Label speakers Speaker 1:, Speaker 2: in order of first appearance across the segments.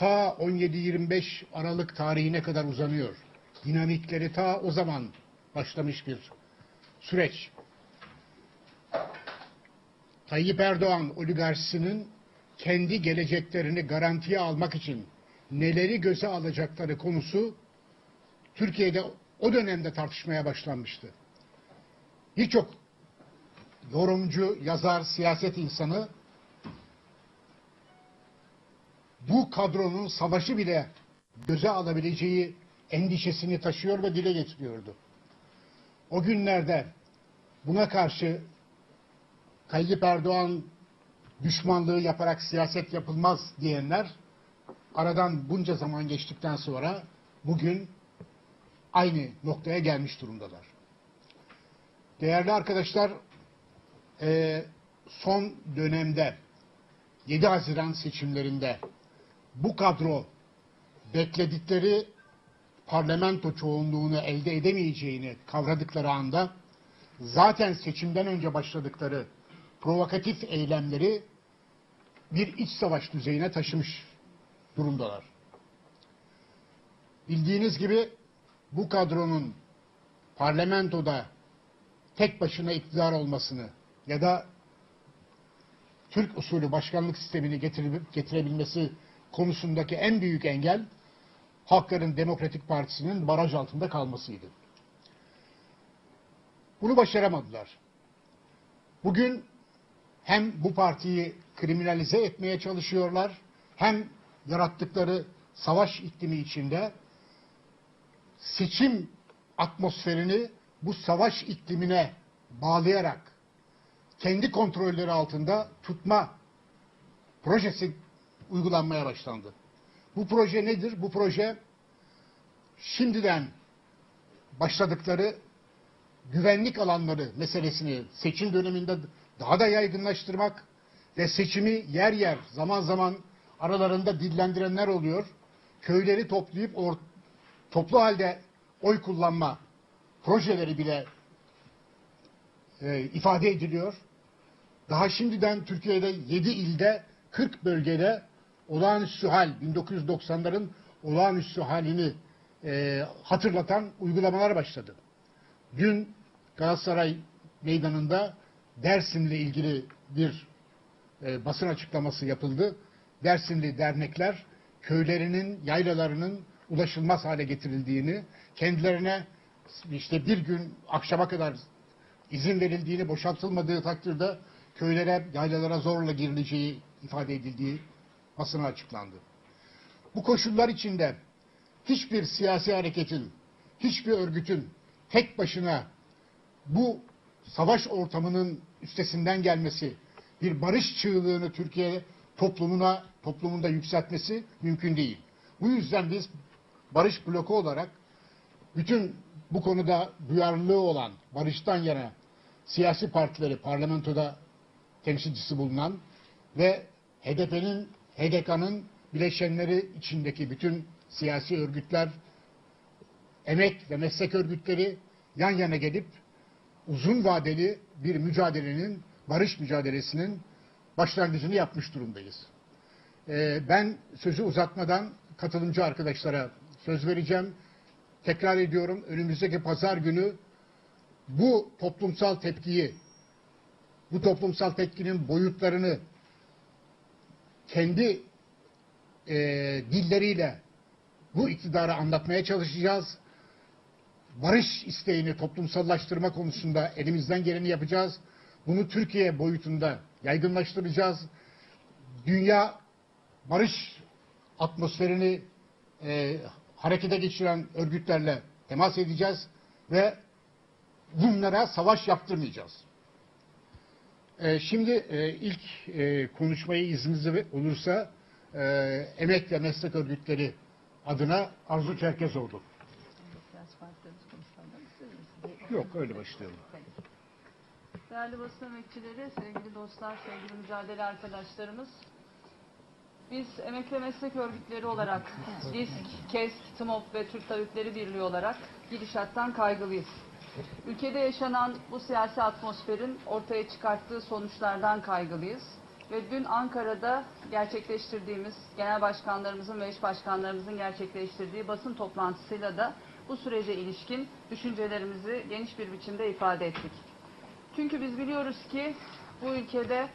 Speaker 1: ta 17-25 Aralık tarihine kadar uzanıyor. Dinamikleri ta o zaman başlamış bir süreç. Tayyip Erdoğan oligarşisinin kendi geleceklerini garantiye almak için neleri göze alacakları konusu Türkiye'de o dönemde tartışmaya başlanmıştı. Birçok yorumcu, yazar, siyaset insanı bu kadronun savaşı bile göze alabileceği endişesini taşıyor ve dile getiriyordu. O günlerde buna karşı Tayyip Erdoğan düşmanlığı yaparak siyaset yapılmaz diyenler aradan bunca zaman geçtikten sonra bugün aynı noktaya gelmiş durumdalar. Değerli arkadaşlar, son dönemde 7 Haziran seçimlerinde bu kadro bekledikleri parlamento çoğunluğunu elde edemeyeceğini kavradıkları anda zaten seçimden önce başladıkları provokatif eylemleri bir iç savaş düzeyine taşımış durumdalar. Bildiğiniz gibi bu kadronun parlamentoda tek başına iktidar olmasını ya da Türk usulü başkanlık sistemini getirebilmesi konusundaki en büyük engel Halkların Demokratik Partisi'nin baraj altında kalmasıydı. Bunu başaramadılar. Bugün hem bu partiyi kriminalize etmeye çalışıyorlar, hem yarattıkları savaş iklimi içinde seçim atmosferini bu savaş iklimine bağlayarak kendi kontrolleri altında tutma projesi uygulanmaya başlandı. Bu proje nedir? Bu proje şimdiden başladıkları güvenlik alanları meselesini seçim döneminde daha da yaygınlaştırmak ve seçimi yer yer zaman zaman aralarında dillendirenler oluyor. Köyleri toplayıp or, toplu halde oy kullanma projeleri bile e, ifade ediliyor. Daha şimdiden Türkiye'de 7 ilde 40 bölgede olağanüstü hal 1990'ların olağanüstü halini e, hatırlatan uygulamalar başladı. Dün Galatasaray Meydanı'nda Dersim'le ilgili bir e, basın açıklaması yapıldı. Dersimli dernekler köylerinin, yaylalarının ulaşılmaz hale getirildiğini, kendilerine işte bir gün akşama kadar izin verildiğini, boşaltılmadığı takdirde köylere, yaylalara zorla girileceği ifade edildiği basına açıklandı. Bu koşullar içinde hiçbir siyasi hareketin, hiçbir örgütün tek başına bu savaş ortamının üstesinden gelmesi, bir barış çığlığını Türkiye toplumuna, toplumunda yükseltmesi mümkün değil. Bu yüzden biz barış bloku olarak bütün bu konuda duyarlılığı olan, barıştan yana siyasi partileri parlamentoda temsilcisi bulunan ve HDP'nin, HDK'nın bileşenleri içindeki bütün siyasi örgütler, emek ve meslek örgütleri yan yana gelip uzun vadeli bir mücadelenin, barış mücadelesinin başlangıcını yapmış durumdayız. Ee, ben sözü uzatmadan katılımcı arkadaşlara söz vereceğim. Tekrar ediyorum önümüzdeki pazar günü bu toplumsal tepkiyi, bu toplumsal tepkinin boyutlarını kendi e, dilleriyle bu iktidara anlatmaya çalışacağız. Barış isteğini toplumsallaştırma konusunda elimizden geleni yapacağız. Bunu Türkiye boyutunda yaygınlaştıracağız. Dünya barış atmosferini e, harekete geçiren örgütlerle temas edeceğiz ve bunlara savaş yaptırmayacağız. E, şimdi e, ilk e, konuşmayı izniniz olursa e, emek ve meslek örgütleri adına Arzu Çerkezoğlu. Yok öyle başlayalım.
Speaker 2: Değerli basın emekçileri, sevgili dostlar, sevgili mücadele arkadaşlarımız. Biz emek ve meslek örgütleri olarak DİSK, KESK, TMOP ve Türk Tabipleri Birliği olarak gidişattan kaygılıyız. Ülkede yaşanan bu siyasi atmosferin ortaya çıkarttığı sonuçlardan kaygılıyız. ve dün Ankara'da gerçekleştirdiğimiz genel başkanlarımızın ve eş başkanlarımızın gerçekleştirdiği basın toplantısıyla da bu sürece ilişkin düşüncelerimizi geniş bir biçimde ifade ettik. Çünkü biz biliyoruz ki bu ülkede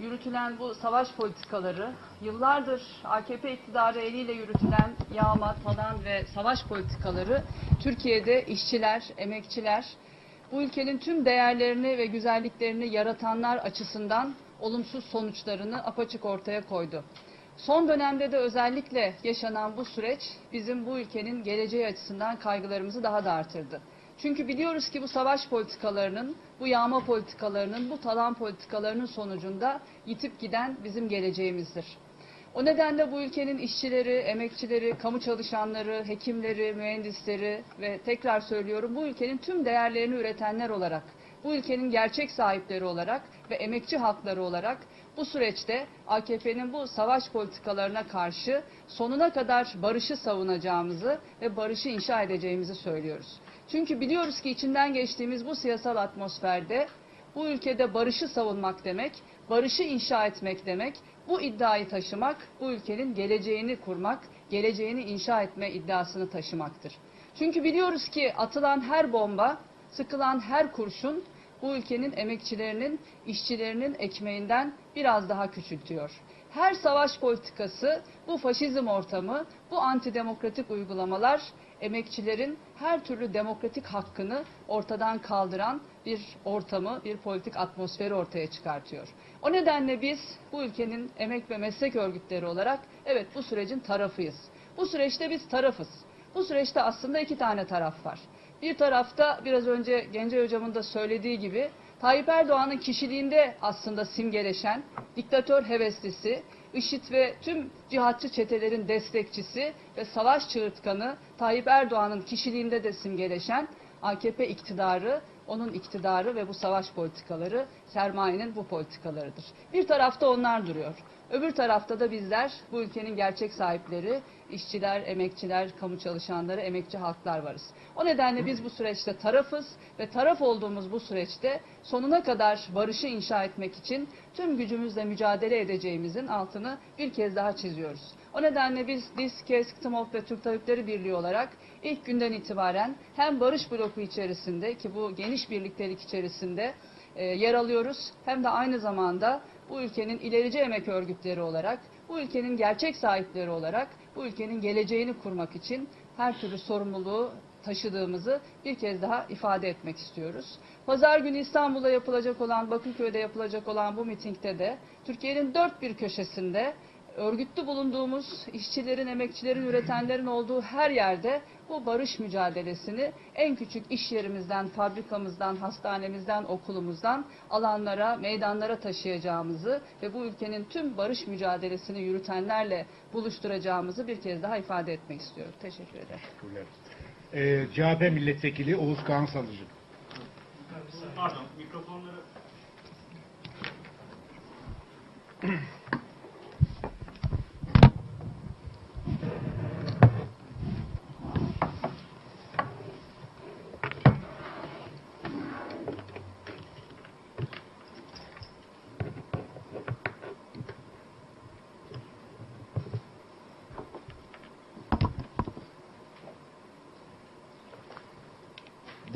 Speaker 2: yürütülen bu savaş politikaları, yıllardır AKP iktidarı eliyle yürütülen yağma, talan ve savaş politikaları Türkiye'de işçiler, emekçiler, bu ülkenin tüm değerlerini ve güzelliklerini yaratanlar açısından olumsuz sonuçlarını apaçık ortaya koydu. Son dönemde de özellikle yaşanan bu süreç bizim bu ülkenin geleceği açısından kaygılarımızı daha da artırdı. Çünkü biliyoruz ki bu savaş politikalarının, bu yağma politikalarının, bu talan politikalarının sonucunda yitip giden bizim geleceğimizdir. O nedenle bu ülkenin işçileri, emekçileri, kamu çalışanları, hekimleri, mühendisleri ve tekrar söylüyorum bu ülkenin tüm değerlerini üretenler olarak, bu ülkenin gerçek sahipleri olarak ve emekçi hakları olarak bu süreçte AKP'nin bu savaş politikalarına karşı sonuna kadar barışı savunacağımızı ve barışı inşa edeceğimizi söylüyoruz. Çünkü biliyoruz ki içinden geçtiğimiz bu siyasal atmosferde bu ülkede barışı savunmak demek, barışı inşa etmek demek, bu iddiayı taşımak, bu ülkenin geleceğini kurmak, geleceğini inşa etme iddiasını taşımaktır. Çünkü biliyoruz ki atılan her bomba, sıkılan her kurşun bu ülkenin emekçilerinin, işçilerinin ekmeğinden biraz daha küçültüyor. Her savaş politikası, bu faşizm ortamı, bu antidemokratik uygulamalar emekçilerin her türlü demokratik hakkını ortadan kaldıran bir ortamı, bir politik atmosferi ortaya çıkartıyor. O nedenle biz bu ülkenin emek ve meslek örgütleri olarak evet bu sürecin tarafıyız. Bu süreçte biz tarafız. Bu süreçte aslında iki tane taraf var. Bir tarafta biraz önce Gence Hocam'ın da söylediği gibi Tayyip Erdoğan'ın kişiliğinde aslında simgeleşen diktatör heveslisi, IŞİD ve tüm cihatçı çetelerin destekçisi ve savaş çığırtkanı Tayyip Erdoğan'ın kişiliğinde de simgeleşen AKP iktidarı, onun iktidarı ve bu savaş politikaları sermayenin bu politikalarıdır. Bir tarafta onlar duruyor. Öbür tarafta da bizler bu ülkenin gerçek sahipleri, işçiler, emekçiler, kamu çalışanları, emekçi halklar varız. O nedenle biz bu süreçte tarafız ve taraf olduğumuz bu süreçte sonuna kadar barışı inşa etmek için tüm gücümüzle mücadele edeceğimizin altını bir kez daha çiziyoruz. O nedenle biz DİSK, KESK, TMOP ve Türk Tabipleri Birliği olarak ilk günden itibaren hem barış bloku içerisinde ki bu geniş birliktelik içerisinde e, yer alıyoruz hem de aynı zamanda bu ülkenin ilerici emek örgütleri olarak, bu ülkenin gerçek sahipleri olarak, bu ülkenin geleceğini kurmak için her türlü sorumluluğu taşıdığımızı bir kez daha ifade etmek istiyoruz. Pazar günü İstanbul'da yapılacak olan, Bakırköy'de yapılacak olan bu mitingde de Türkiye'nin dört bir köşesinde örgütlü bulunduğumuz işçilerin, emekçilerin, üretenlerin olduğu her yerde bu barış mücadelesini en küçük iş yerimizden, fabrikamızdan, hastanemizden, okulumuzdan alanlara, meydanlara taşıyacağımızı ve bu ülkenin tüm barış mücadelesini yürütenlerle buluşturacağımızı bir kez daha ifade etmek istiyorum. Teşekkür ederim.
Speaker 1: Teşekkürler. Ee, CHP Milletvekili Oğuz Kağan Salıcı.
Speaker 3: Pardon, mikrofonları...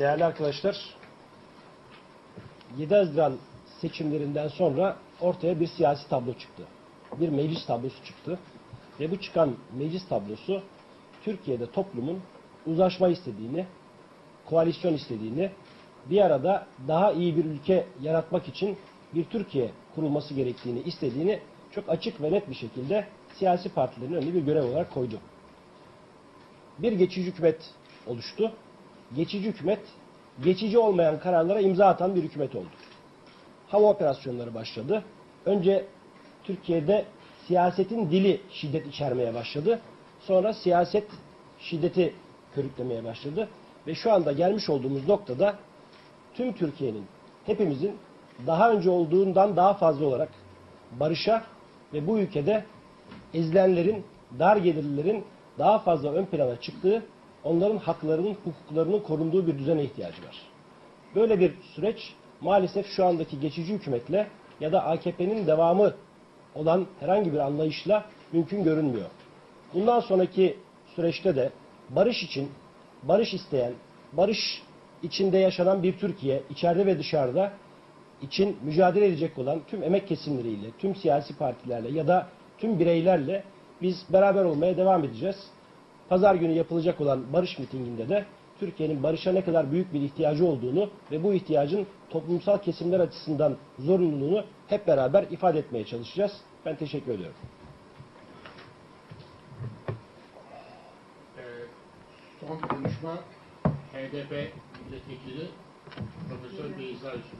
Speaker 4: Değerli arkadaşlar, 7 Haziran seçimlerinden sonra ortaya bir siyasi tablo çıktı. Bir meclis tablosu çıktı. Ve bu çıkan meclis tablosu Türkiye'de toplumun uzlaşma istediğini, koalisyon istediğini, bir arada daha iyi bir ülke yaratmak için bir Türkiye kurulması gerektiğini istediğini çok açık ve net bir şekilde siyasi partilerin önüne bir görev olarak koydu. Bir geçici hükümet oluştu geçici hükümet geçici olmayan kararlara imza atan bir hükümet oldu. Hava operasyonları başladı. Önce Türkiye'de siyasetin dili şiddet içermeye başladı. Sonra siyaset şiddeti körüklemeye başladı. Ve şu anda gelmiş olduğumuz noktada tüm Türkiye'nin, hepimizin daha önce olduğundan daha fazla olarak barışa ve bu ülkede ezilenlerin, dar gelirlilerin daha fazla ön plana çıktığı onların haklarının, hukuklarının korunduğu bir düzene ihtiyacı var. Böyle bir süreç maalesef şu andaki geçici hükümetle ya da AKP'nin devamı olan herhangi bir anlayışla mümkün görünmüyor. Bundan sonraki süreçte de barış için, barış isteyen, barış içinde yaşanan bir Türkiye, içeride ve dışarıda için mücadele edecek olan tüm emek kesimleriyle, tüm siyasi partilerle ya da tüm bireylerle biz beraber olmaya devam edeceğiz. Pazar günü yapılacak olan barış mitinginde de Türkiye'nin barışa ne kadar büyük bir ihtiyacı olduğunu ve bu ihtiyacın toplumsal kesimler açısından zorunluluğunu hep beraber ifade etmeye çalışacağız. Ben teşekkür ediyorum.
Speaker 1: Ee, son konuşma HDP milletvekili Profesör Beyza Yusuf.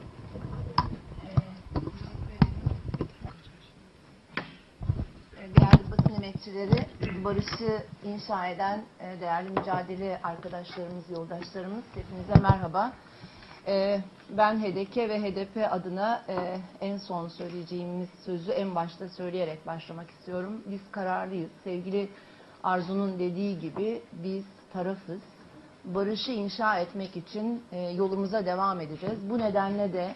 Speaker 5: Değerli basın emekçileri, barışı inşa eden e, değerli mücadele arkadaşlarımız, yoldaşlarımız, hepinize merhaba. E, Ben HDK ve HDP adına e, en son söyleyeceğimiz sözü en başta söyleyerek başlamak istiyorum. Biz kararlıyız. Sevgili Arzu'nun dediği gibi biz tarafız. Barışı inşa etmek için yolumuza devam edeceğiz. Bu nedenle de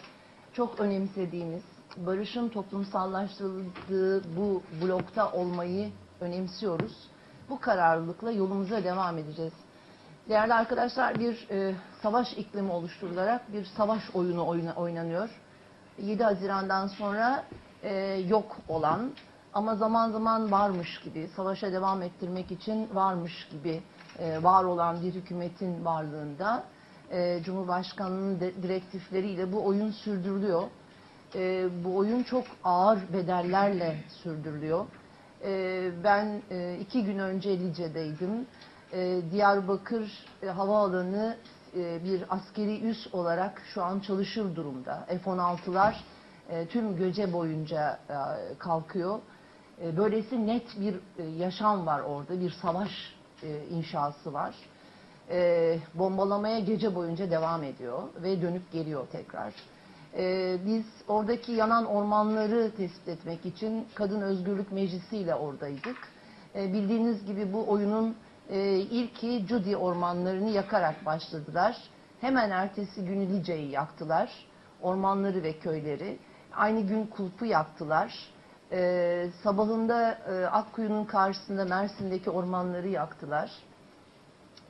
Speaker 5: çok önemsediğimiz, barışın toplumsallaştırıldığı bu blokta olmayı önemsiyoruz. Bu kararlılıkla yolumuza devam edeceğiz. Değerli arkadaşlar bir e, savaş iklimi oluşturularak bir savaş oyunu oyna- oynanıyor. 7 Haziran'dan sonra e, yok olan ama zaman zaman varmış gibi, savaşa devam ettirmek için varmış gibi e, var olan bir hükümetin varlığında e, Cumhurbaşkanı'nın direktifleriyle bu oyun sürdürülüyor. E, bu oyun çok ağır bedellerle sürdürülüyor. E, ben e, iki gün önce Lice'deydim. E, Diyarbakır e, Havaalanı e, bir askeri üs olarak şu an çalışır durumda. F-16'lar e, tüm gece boyunca e, kalkıyor. E, böylesi net bir e, yaşam var orada, bir savaş e, inşası var. E, bombalamaya gece boyunca devam ediyor ve dönüp geliyor tekrar. E, biz oradaki yanan ormanları tespit etmek için Kadın Özgürlük Meclisi ile oradaydık. E, bildiğiniz gibi bu oyunun e, ilki Cudi ormanlarını yakarak başladılar. Hemen ertesi günü Lice'yi yaktılar. Ormanları ve köyleri. Aynı gün Kulp'u yaktılar. Ee, sabahında e, Akkuyu'nun karşısında Mersin'deki ormanları yaktılar.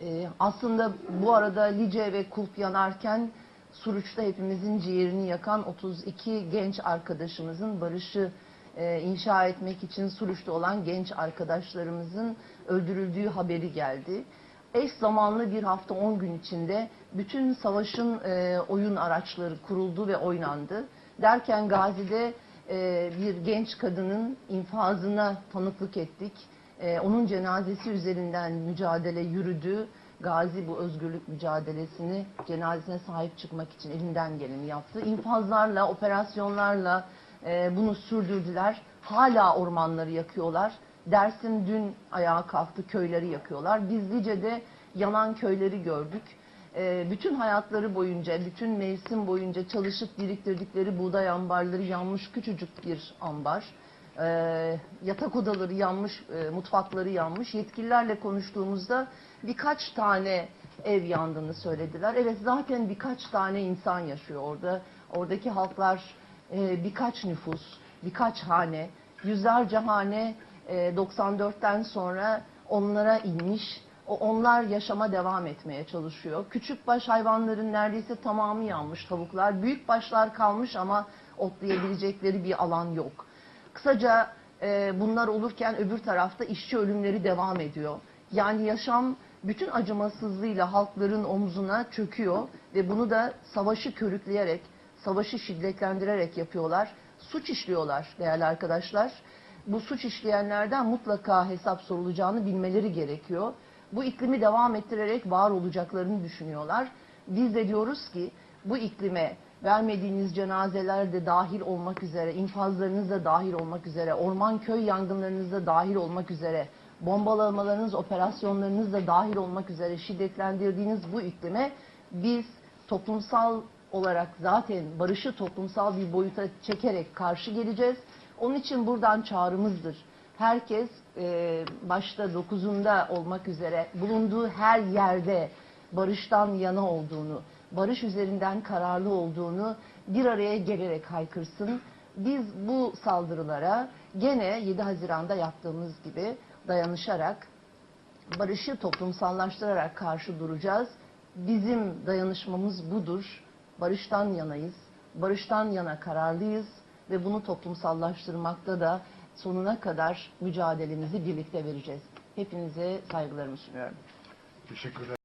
Speaker 5: Ee, aslında bu arada Lice ve Kulp yanarken Suruç'ta hepimizin ciğerini yakan 32 genç arkadaşımızın barışı e, inşa etmek için Suruç'ta olan genç arkadaşlarımızın öldürüldüğü haberi geldi. Eş zamanlı bir hafta 10 gün içinde bütün savaşın e, oyun araçları kuruldu ve oynandı. Derken Gazi'de e, bir genç kadının infazına tanıklık ettik. E, onun cenazesi üzerinden mücadele yürüdü. Gazi bu özgürlük mücadelesini cenazesine sahip çıkmak için elinden geleni yaptı. İnfazlarla, operasyonlarla e, bunu sürdürdüler. Hala ormanları yakıyorlar. Dersim dün ayağa kalktı, köyleri yakıyorlar. Biz Lice'de yanan köyleri gördük. E, bütün hayatları boyunca, bütün mevsim boyunca çalışıp biriktirdikleri buğday ambarları yanmış küçücük bir ambar. E, yatak odaları yanmış, e, mutfakları yanmış. Yetkililerle konuştuğumuzda birkaç tane ev yandığını söylediler. Evet zaten birkaç tane insan yaşıyor orada. Oradaki halklar e, birkaç nüfus, birkaç hane, yüzlerce hane e, 94'ten sonra onlara inmiş. O onlar yaşama devam etmeye çalışıyor. Küçük baş hayvanların neredeyse tamamı yanmış tavuklar. Büyük başlar kalmış ama otlayabilecekleri bir alan yok. Kısaca e, bunlar olurken öbür tarafta işçi ölümleri devam ediyor. Yani yaşam bütün acımasızlığıyla halkların omzuna çöküyor ve bunu da savaşı körükleyerek, savaşı şiddetlendirerek yapıyorlar. Suç işliyorlar değerli arkadaşlar. Bu suç işleyenlerden mutlaka hesap sorulacağını bilmeleri gerekiyor. Bu iklimi devam ettirerek var olacaklarını düşünüyorlar. Biz de diyoruz ki bu iklime vermediğiniz cenazeler de dahil olmak üzere, infazlarınız da dahil olmak üzere, orman köy yangınlarınız da dahil olmak üzere, bombalamalarınız, operasyonlarınız da dahil olmak üzere şiddetlendirdiğiniz bu iklime biz toplumsal olarak zaten barışı toplumsal bir boyuta çekerek karşı geleceğiz. Onun için buradan çağrımızdır. Herkes başta 9'unda olmak üzere bulunduğu her yerde barıştan yana olduğunu, barış üzerinden kararlı olduğunu bir araya gelerek haykırsın. biz bu saldırılara gene 7 Haziran'da yaptığımız gibi dayanışarak, barışı toplumsallaştırarak karşı duracağız. Bizim dayanışmamız budur. Barıştan yanayız. Barıştan yana kararlıyız ve bunu toplumsallaştırmakta da sonuna kadar mücadelemizi birlikte vereceğiz. Hepinize saygılarımı sunuyorum.
Speaker 1: Teşekkürler.